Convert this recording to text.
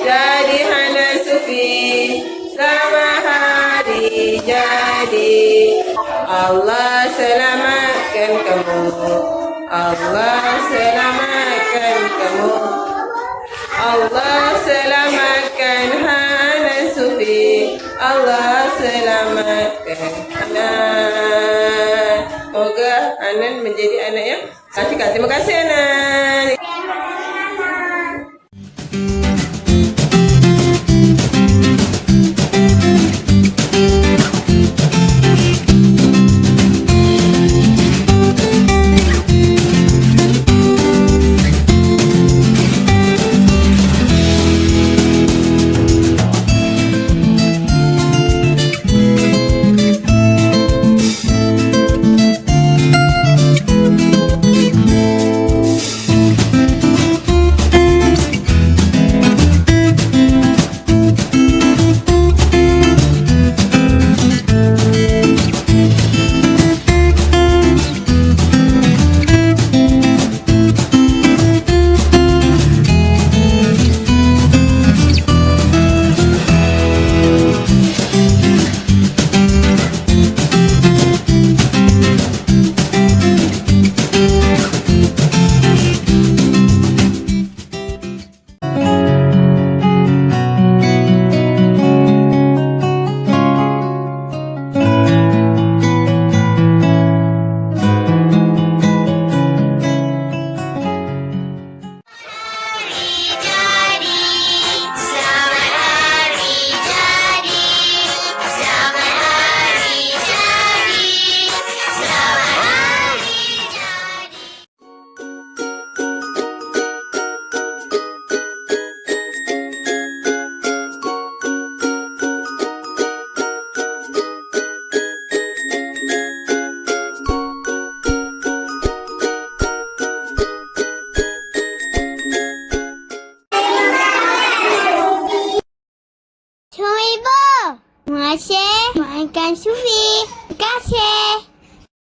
Jadi Hana Sufi Sama hari jadi. Allah selamatkan kamu. Allah selamatkan kamu. Allah selamatkan Hana Sufi. Allah selamatkan Hanan Semoga Hanan menjadi anak yang Kasih Terima kasih Hanan jadi kasih. Mainkan Sufi Terima